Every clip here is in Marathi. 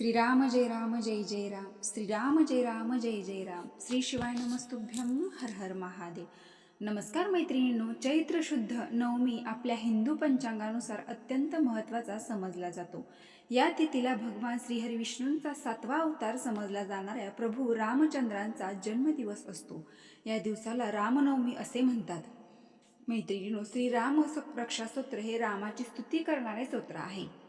श्रीराम जय राम जय जय राम. श्रीराम जय राम जय जय राम. श्री शिवाय नमस्तुभ्यम हर हर महादेव. नमस्कार मैत्रिणींनो चैत्र शुद्ध नवमी आपल्या हिंदू पंचांगानुसार अत्यंत महत्त्वाचा समजला जातो. या तिथीला भगवान श्रीहरी विष्णूंचा सातवा अवतार समजला जाणाऱ्या प्रभू रामचंद्रांचा जन्मदिवस असतो. या दिवसाला रामनवमी असे म्हणतात. मैत्रिणीनो श्रीराम रक्षास्तोत्र हे रामाची स्तुती करणारे स्तोत्र आहे.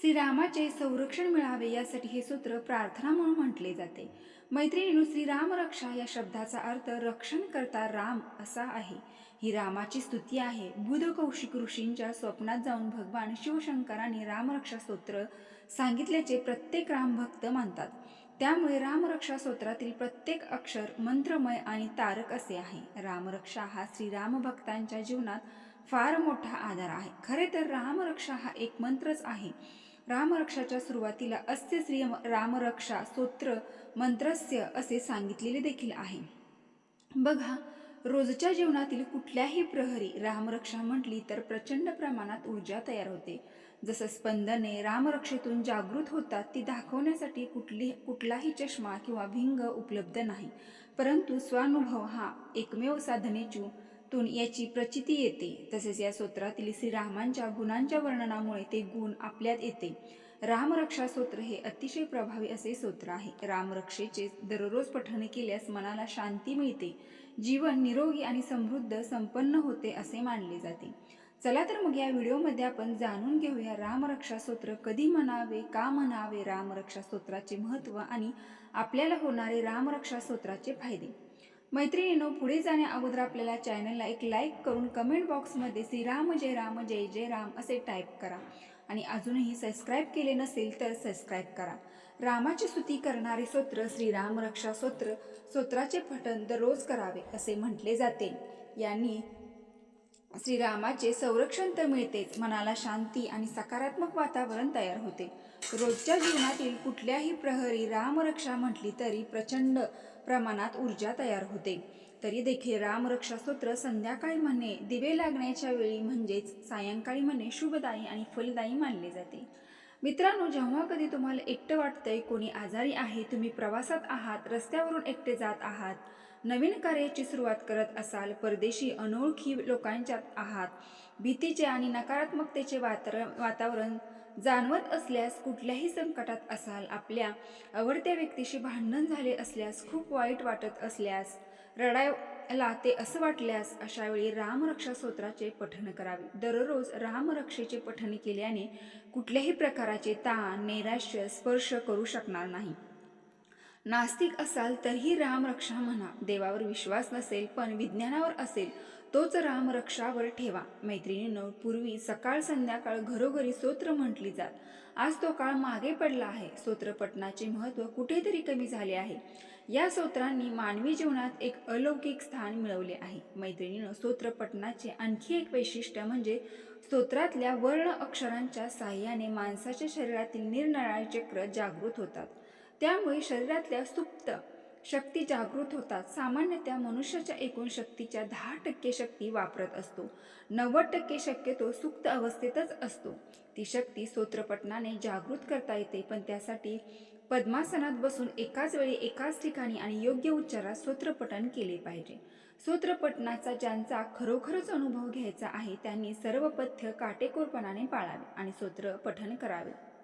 श्रीरामाचे संरक्षण मिळावे यासाठी हे सूत्र प्रार्थना म्हणून म्हटले जाते. मैत्रिणीनु श्रीराम रक्षा या शब्दाचा अर्थ रक्षण करता राम असा आहे. ही रामाची स्तुती आहे. बुध कौशिक ऋषींच्या स्वप्नात जाऊन भगवान शिवशंकरांनी रामरक्षा स्तोत्र सांगितल्याचे प्रत्येक रामभक्त मानतात. त्यामुळे रामरक्षा स्तोत्रातील प्रत्येक अक्षर मंत्रमय आणि तारक असे आहे. रामरक्षा हा श्रीराम भक्तांच्या जीवनात फार मोठा आधार आहे. खरे तर रामरक्षा हा एक मंत्रच आहे. रामरक्षाच्या सुरुवातीला अस्य श्री रामरक्षा स्तोत्र मंत्रस्य असे सांगितलेले देखील आहे. बघा रोजच्या जीवनातील कुठल्याही प्रहरी रामरक्षा म्हटली तर प्रचंड प्रमाणात ऊर्जा तयार होते. जसं स्पंदने रामरक्षेतून जागृत होतात ती दाखवण्यासाठी कुठली कुठलाही चष्मा किंवा भिंग उपलब्ध नाही. परंतु स्वानुभव हा एकमेव साधनेचू तून याची प्रचिती येते. तसेच या स्तोत्रातील श्रीरामांच्या गुणांच्या वर्णनामुळे ते गुण आपल्यात येते. रामरक्षा स्तोत्र हे अतिशय प्रभावी असे स्तोत्र आहे. रामरक्षेचे दररोज पठण केल्यास मनाला शांती मिळते. जीवन निरोगी आणि समृद्ध संपन्न होते असे मानले जाते. चला तर मग या व्हिडिओमध्ये आपण जाणून घेऊया रामरक्षा स्तोत्र कधी म्हणावे का म्हणावे रामरक्षा स्तोत्राचे महत्त्व आणि आपल्याला होणारे रामरक्षा स्तोत्राचे फायदे. मैत्रिणींनो पुढे जाण्या अगोदर आपल्याला चॅनलला एक लाईक करून कमेंट बॉक्समध्ये श्रीराम जय राम जय जय राम असे टाईप करा. आणि अजूनही सबस्क्राईब केले नसेल तर सबस्क्राईब करा. रामाची स्तुती करणारे स्तोत्र श्रीराम रक्षा स्तोत्र स्तोत्राचे पठण दररोज करावे असे म्हटले जाते. यांनी श्रीरामाचे संरक्षण तर मिळतेच मनाला शांती आणि सकारात्मक वातावरण तयार होते. रोजच्या जीवनातील कुठल्याही प्रहरी रामरक्षा म्हटली तरी प्रचंड प्रमाणात ऊर्जा तयार होते. तरी देखील रामरक्षा स्तोत्र संध्याकाळी म्हणणे दिवे लागण्याच्या वेळी म्हणजेच सायंकाळी म्हणणे शुभदायी आणि फलदायी मानले जाते. मित्रांनो जेव्हा कधी तुम्हाला एकटं वाटतंय कोणी आजारी आहे तुम्ही प्रवासात आहात रस्त्यावरून एकटे जात आहात नवीन कार्याची सुरुवात करत असाल परदेशी अनोळखी लोकांच्यात आहात भीतीचे आणि नकारात्मकतेचे वातावरण जाणवत असल्यास कुठल्याही संकटात असाल आपल्या आवडत्या व्यक्तीशी भांडण झाले असल्यास खूप वाईट वाटत असल्यास रडायला ते असं वाटल्यास अशा वेळी रामरक्षा स्तोत्राचे पठण करावे. दररोज रामरक्षेचे पठण केल्याने कुठल्याही प्रकाराचे ताण नैराश्य स्पर्श करू शकणार नाही. नास्तिक असाल तरीही रामरक्षा म्हणा. देवावर विश्वास नसेल पण विज्ञानावर असेल तोच रामरक्षावर ठेवा. मैत्रिणीनं पूर्वी सकाळ संध्याकाळ घरोघरी स्तोत्र म्हटली जात. आज तो काळ मागे पडला आहे. स्तोत्रपठणाचे महत्त्व कुठेतरी कमी झाले आहे. या स्तोत्रांनी मानवी जीवनात एक अलौकिक स्थान मिळवले आहे. मैत्रिणीनं स्तोत्रपठणाचे आणखी एक वैशिष्ट्य म्हणजे स्तोत्रातल्या वर्ण अक्षरांच्या साह्याने माणसाच्या शरीरातील निरनिराळे चक्र जागृत होतात. त्यामुळे शरीरातल्या सुप्त शक्ती जागृत होतात. सामान्यतः मनुष्याच्या एकूण शक्तीच्या दहा टक्के शक्ती वापरत असतो. नव्वद टक्के शक्यतो सुप्त अवस्थेतच असतो. ती शक्ती सोत्रपटनाने जागृत करता येते पण त्यासाठी पद्मासनात बसून एकाच वेळी एकाच ठिकाणी आणि योग्य उच्चारात स्तोत्रपठण केले पाहिजे. स्तोत्रपठणाचा ज्यांचा खरोखरच अनुभव घ्यायचा आहे त्यांनी सर्व पथ्य काटेकोरपणाने पाळावे आणि स्तोत्र करावे.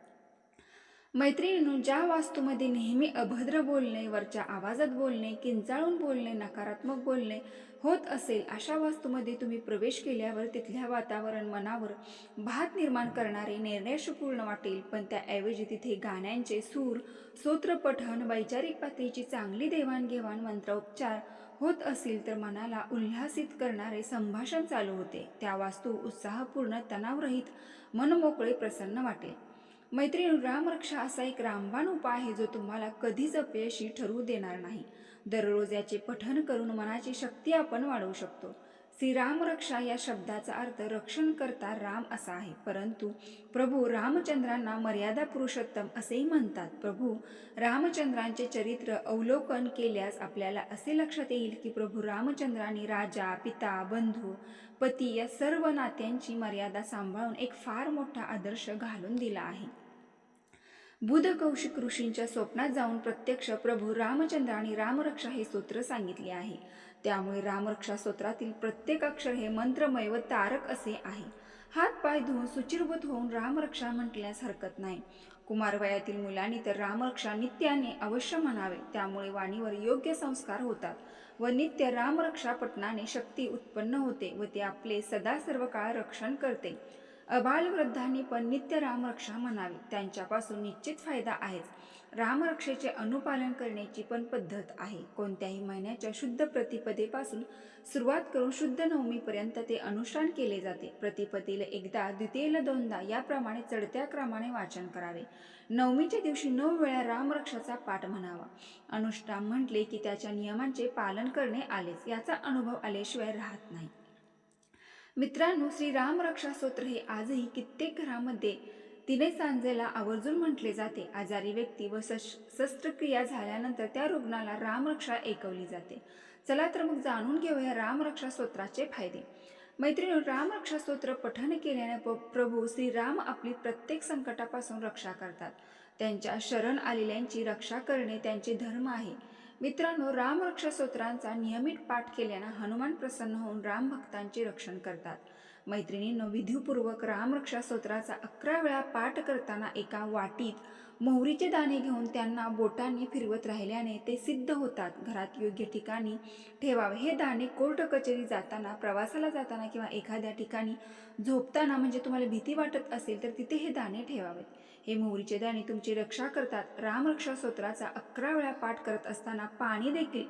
मैत्रिणींनो ज्या वास्तूमध्ये नेहमी अभद्र बोलणे वरच्या आवाजात बोलणे किंचाळून बोलणे नकारात्मक बोलणे होत असेल अशा वास्तूमध्ये तुम्ही प्रवेश केल्यावर तिथल्या वातावरण मनावर भात निर्माण करणारे निर्णयशपूर्ण वाटेल. पण त्याऐवजी तिथे गाण्यांचे सूर स्तोत्रपठण वैचारिक पातळीची चांगली देवाणघेवाण मंत्रोपचार होत असेल तर मनाला उल्हासित करणारे संभाषण चालू होते. त्या वास्तू उत्साहपूर्ण तणावरहित मनमोकळे प्रसन्न वाटेल. मैत्रीण रामरक्षा असा एक रामबाण उपाय आहे जो तुम्हाला कधीच अपयशी ठरवू देणार नाही. दररोज याचे पठण करून मनाची शक्ती आपण वाढवू शकतो. श्रीरामरक्षा या शब्दाचा अर्थ रक्षण करता राम असा आहे. परंतु प्रभू रामचंद्रांना मर्यादा पुरुषोत्तम असेही म्हणतात. प्रभू रामचंद्रांचे चरित्र अवलोकन केल्यास आपल्याला असे लक्षात येईल की प्रभू रामचंद्रांनी राजा पिता बंधू पती या सर्व नात्यांची मर्यादा सांभाळून एक फार मोठा आदर्श घालून दिला आहे. बुध कौशिक ऋषींच्या स्वप्नात जाऊन प्रत्यक्ष प्रभू रामचंद्र आणि रामरक्षा हे स्तोत्र सांगितले आहे. त्यामुळे रामरक्षा स्तोत्रातील प्रत्येक अक्षर हे मंत्रमय व तारक असे आहे. हात पाय धुवून सुचिरभूत होऊन रामरक्षा म्हटल्यास हरकत नाही. कुमार वयातील मुलांनी तर रामरक्षा नित्याने अवश्य म्हणावे त्यामुळे वाणीवर योग्य संस्कार होतात व नित्य रामरक्षा पटनाने शक्ती उत्पन्न होते व ते आपले सदा सर्व काळ रक्षण करते. अबालवृद्धांनी पण नित्य रामरक्षा म्हणावी. त्यांच्यापासून निश्चित फायदा आहेच. रामरक्षेचे अनुपालन करण्याची पण पद्धत आहे. कोणत्याही महिन्याच्या शुद्ध प्रतिपदेपासून सुरुवात करून शुद्ध नवमीपर्यंत ते अनुष्ठान केले जाते. प्रतिपदेला एकदा द्वितीयेला दोनदा याप्रमाणे चढत्या क्रमाने वाचन करावे. नवमीच्या दिवशी नऊ वेळा रामरक्षाचा पाठ म्हणावा. अनुष्ठान म्हटले की त्याच्या नियमांचे पालन करणे आलेच. याचा अनुभव आल्याशिवाय राहत नाही. मित्रांनो श्री रामरक्षा स्तोत्र हे आजही कित्येक घरामध्ये तिने सांजेला आवर्जून म्हटले जाते. आजारी व्यक्ती व सश शस्त्रक्रिया झाल्यानंतर त्या रुग्णाला रामरक्षा ऐकवली जाते. चला तर मग जाणून घेऊया रामरक्षा स्तोत्राचे फायदे. मैत्रिणी रामरक्षा स्तोत्र पठण केल्याने प- प्रभू श्रीराम आपली प्रत्येक संकटापासून रक्षा करतात. त्यांच्या शरण आलेल्यांची रक्षा करणे त्यांचे धर्म आहे. मित्रांनो रामरक्षा स्तोत्रांचा नियमित पाठ केल्यानं हनुमान प्रसन्न होऊन राम भक्तांचे रक्षण करतात. मैत्रिणींनो विधीपूर्वक रामरक्षा स्तोत्राचा अकरा वेळा पाठ करताना एका वाटीत मोहरीचे दाणे घेऊन त्यांना बोटांनी फिरवत राहिल्याने ते सिद्ध होतात. घरात योग्य ठिकाणी ठेवावे. हे दाणे कोर्ट कचेरी जाताना प्रवासाला जाताना किंवा एखाद्या ठिकाणी झोपताना म्हणजे तुम्हाला भीती वाटत असेल तर तिथे हे दाणे ठेवावेत. हे मोहरीचे दाणे तुमची रक्षा करतात. रामरक्षा स्तोत्राचा अकरा वेळा पाठ करत असताना पाणी देखील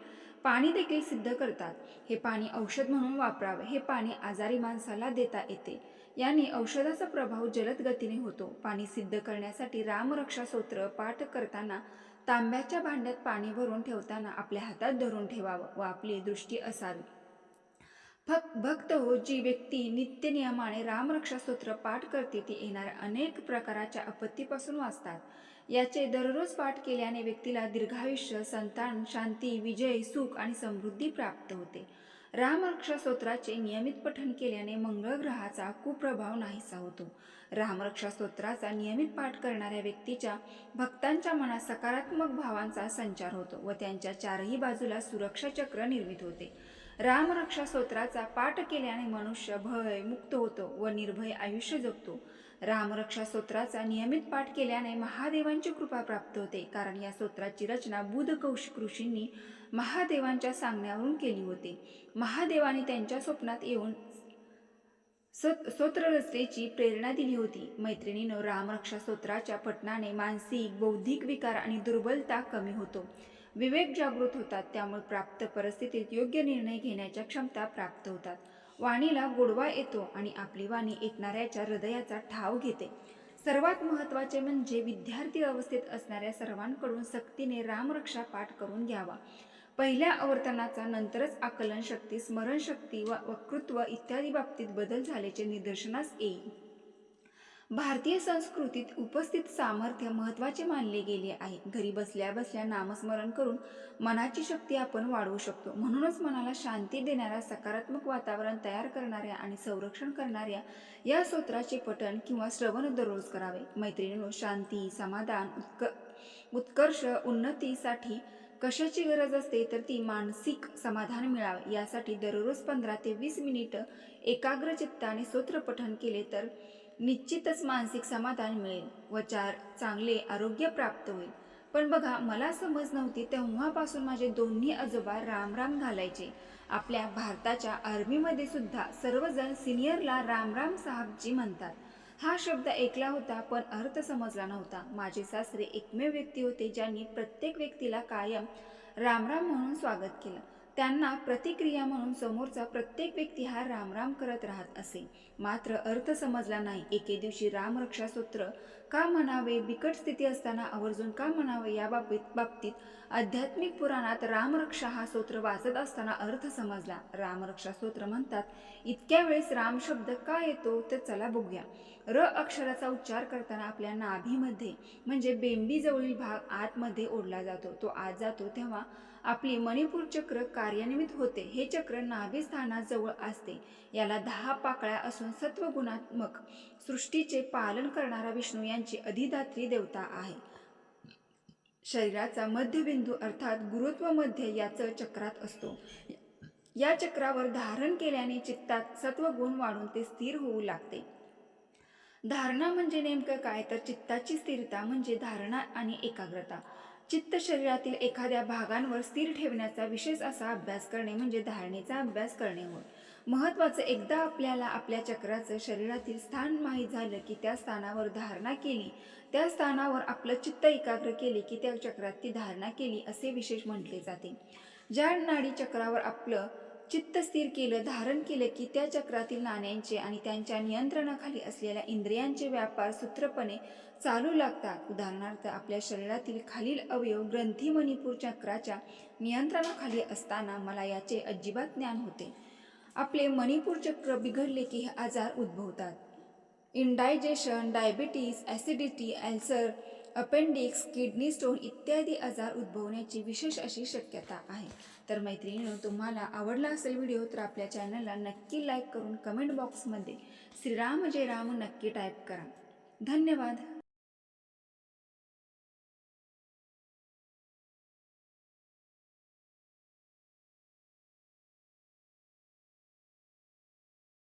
पाणी देखील सिद्ध करतात. हे पाणी औषध म्हणून वापरावे हे पाणी आजारी माणसाला देता येते. याने औषधाचा प्रभाव जलद गतीने होतो. पाणी सिद्ध करण्यासाठी रामरक्षा स्तोत्र पाठ करताना तांब्याच्या भांड्यात पाणी भरून ठेवताना आपल्या हातात धरून ठेवावं. व आपली दृष्टी असावी. फक्त भक्त हो जी व्यक्ती नित्य नियमाने रामरक्षा स्तोत्र पाठ करते ती येणाऱ्या अनेक प्रकाराच्या आपत्तीपासून वाचतात. याचे दररोज पाठ केल्याने व्यक्तीला दीर्घायुष्य संतान शांती विजय सुख आणि समृद्धी प्राप्त होते. रामरक्षा स्तोत्राचे नियमित पठण केल्याने मंगळ ग्रहाचा कुप्रभाव नाहीसा होतो. रामरक्षा स्तोत्राचा नियमित पाठ करणाऱ्या व्यक्तीच्या भक्तांच्या मनात सकारात्मक भावांचा संचार होतो व त्यांच्या चारही बाजूला सुरक्षा चक्र निर्मित होते. रामरक्षा स्तोत्राचा पाठ केल्याने मनुष्य भय मुक्त होतो व निर्भय आयुष्य जगतो. रामरक्षा स्तोत्राचा नियमित पाठ केल्याने महादेवांची कृपा प्राप्त होते. कारण या स्तोत्राची रचना बुध कौशिक ऋषींनी महादेवांच्या सांगण्यावरून केली होती. महादेवाने त्यांच्या स्वप्नात येऊन सत स्तोत्र रचनेची प्रेरणा दिली होती. मैत्रिणीनं रामरक्षा स्तोत्राच्या पठणाने मानसिक बौद्धिक विकार आणि दुर्बलता कमी होतो. विवेक जागृत होतात त्यामुळे प्राप्त परिस्थितीत योग्य निर्णय घेण्याच्या क्षमता प्राप्त होतात. वाणीला गोडवा येतो आणि आपली वाणी ऐकणाऱ्याच्या हृदयाचा ठाव घेते. सर्वात महत्त्वाचे म्हणजे विद्यार्थी अवस्थेत असणाऱ्या सर्वांकडून सक्तीने रामरक्षा पाठ करून घ्यावा. पहिल्या आवर्तनाचा नंतरच आकलन शक्ती स्मरणशक्ती व वक्तृत्व इत्यादी बाबतीत बदल झाल्याचे निदर्शनास येईल. भारतीय संस्कृतीत उपस्थित सामर्थ्य महत्त्वाचे मानले गेले आहे. घरी बसल्या बसल्या नामस्मरण करून मनाची शक्ती आपण वाढवू शकतो. म्हणूनच मनाला शांती देणाऱ्या सकारात्मक वातावरण तयार करणाऱ्या आणि संरक्षण करणाऱ्या या स्तोत्राचे पठण किंवा श्रवण दररोज करावे. मैत्रिणींनो शांती समाधान उत्क उत्कर्ष उन्नतीसाठी कशाची गरज असते तर ती मानसिक समाधान मिळावे. यासाठी दररोज पंधरा ते वीस मिनिटं एकाग्र चित्ताने सूत्रपठन केले तर निश्चितच मानसिक समाधान मिळेल व चार चांगले आरोग्य प्राप्त होईल. पण बघा मला समज नव्हती तेव्हापासून माझे दोन्ही आजोबा राम राम घालायचे. आपल्या भारताच्या आर्मीमध्ये सुद्धा सर्वजण सिनियरला राम राम साहेबजी म्हणतात. हा शब्द ऐकला होता पण अर्थ समजला नव्हता. माझे सासरे एकमेव व्यक्ती होते ज्यांनी प्रत्येक व्यक्तीला कायम रामराम म्हणून स्वागत केलं. त्यांना प्रतिक्रिया म्हणून समोरचा प्रत्येक व्यक्ती हा रामराम करत राहत असे. मात्र अर्थ समजला नाही. एके दिवशी रामरक्षा सूत्र का म्हणावे? बिकट स्थिती असताना आवर्जून का म्हणावे? या बाबतीत बाबतीत आध्यात्मिक पुराणात रामरक्षा हा स्तोत्र वाचत असताना अर्थ समजला. रामरक्षा स्तोत्र म्हणतात इतक्या वेळेस राम शब्द का येतो? तर चला बघूया. र अक्षराचा उच्चार करताना आपल्या नाभीमध्ये म्हणजे बेंबीजवळील भाग आतमध्ये ओढला जातो. तो आत जातो तेव्हा आपली मणिपूर चक्र कार्यान्वित होते. हे चक्र नाभी स्थानाजवळ असते. याला दहा पाकळ्या असून सत्वगुणात्मक सृष्टीचे पालन करणारा विष्णू यांची अधिदात्री देवता आहे. शरीराचा मध्यबिंदू अर्थात गुरुत्व मध्य याचं चक्रात असतो. या चक्रावर धारण केल्याने चित्तात सत्वगुण वाढून ते स्थिर होऊ लागते. धारणा म्हणजे नेमकं काय? तर चित्ताची स्थिरता म्हणजे धारणा आणि एकाग्रता. चित्त शरीरातील एखाद्या भागांवर स्थिर ठेवण्याचा विशेष असा अभ्यास करणे म्हणजे धारणेचा अभ्यास करणे होय. महत्वाचं एकदा आपल्याला आपल्या चक्राचं शरीरातील स्थान माहीत झालं की त्या स्थानावर धारणा केली त्या स्थानावर आपलं चित्त एकाग्र केले की त्या चक्रात ती धारणा केली असे विशेष म्हटले जाते. ज्या नाडी चक्रावर आपलं चित्त स्थिर केलं धारण केलं की त्या चक्रातील नाण्यांचे आणि त्यांच्या नियंत्रणाखाली असलेल्या इंद्रियांचे व्यापार सूत्रपणे चालू लागतात. उदाहरणार्थ आपल्या शरीरातील खालील अवयव ग्रंथी मणिपूर चक्राच्या नियंत्रणाखाली असताना मला याचे अजिबात ज्ञान होते. आपले मणिपूर चक्र बिघडले की हे आजार उद्भवतात. Indigestion diabetes acidity ulcer appendix kidney stone इत्यादी आजार उद्भवण्याची विशेष अशी शक्यता आहे. तर मैत्रिणीनं तुम्हाला आवडला असेल व्हिडिओ तर आपल्या चॅनलला नक्की लाईक करून कमेंट बॉक्समध्ये श्रीराम जय राम नक्की टाईप करा. धन्यवाद.